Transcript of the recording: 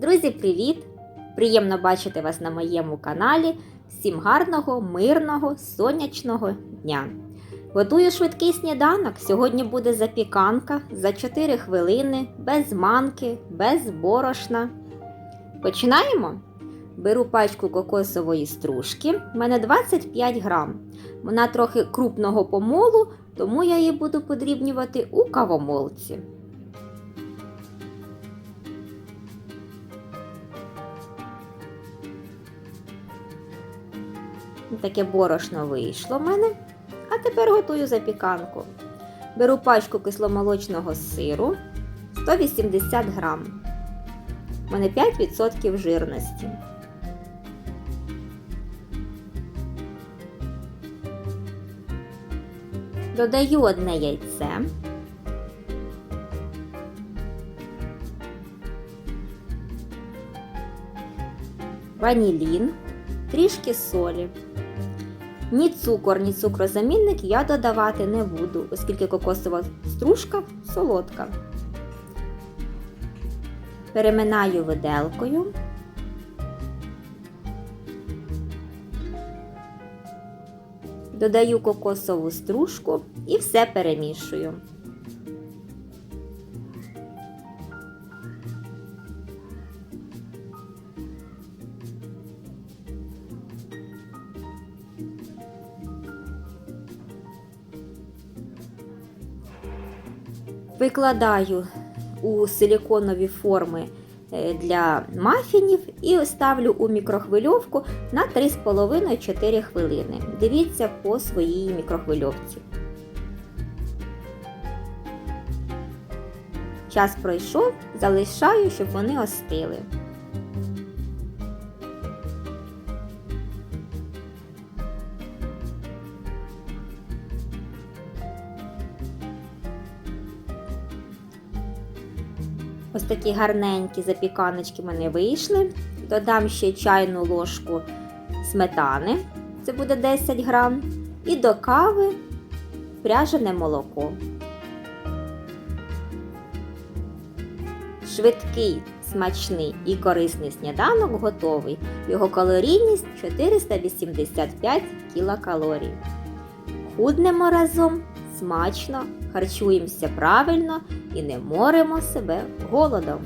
Друзі, привіт! Приємно бачити вас на моєму каналі. Всім гарного, мирного, сонячного дня! Готую швидкий сніданок. Сьогодні буде запіканка за 4 хвилини, без манки, без борошна. Починаємо? Беру пачку кокосової стружки. У мене 25 грам. Вона трохи крупного помолу, тому я її буду подрібнювати у кавомолці. Таке борошно вийшло в мене. А тепер готую запіканку. Беру пачку кисломолочного сиру 180 грам. У мене 5% жирності. Додаю одне яйце. Ванілін, трішки солі. Ні цукор, ні цукрозамінник я додавати не буду, оскільки кокосова стружка солодка. Переминаю виделкою. Додаю кокосову стружку і все перемішую. Викладаю у силіконові форми е, для мафінів і ставлю у мікрохвильовку на 3,5-4 хвилини. Дивіться по своїй мікрохвильовці. Час пройшов, залишаю, щоб вони остили. Ось такі гарненькі запіканочки мене вийшли. Додам ще чайну ложку сметани, це буде 10 грам, і до кави пряжене молоко. Швидкий, смачний і корисний сніданок готовий. Його калорійність 485 кілокалорій. Худнемо разом, смачно, харчуємося правильно і не моримо себе голодом.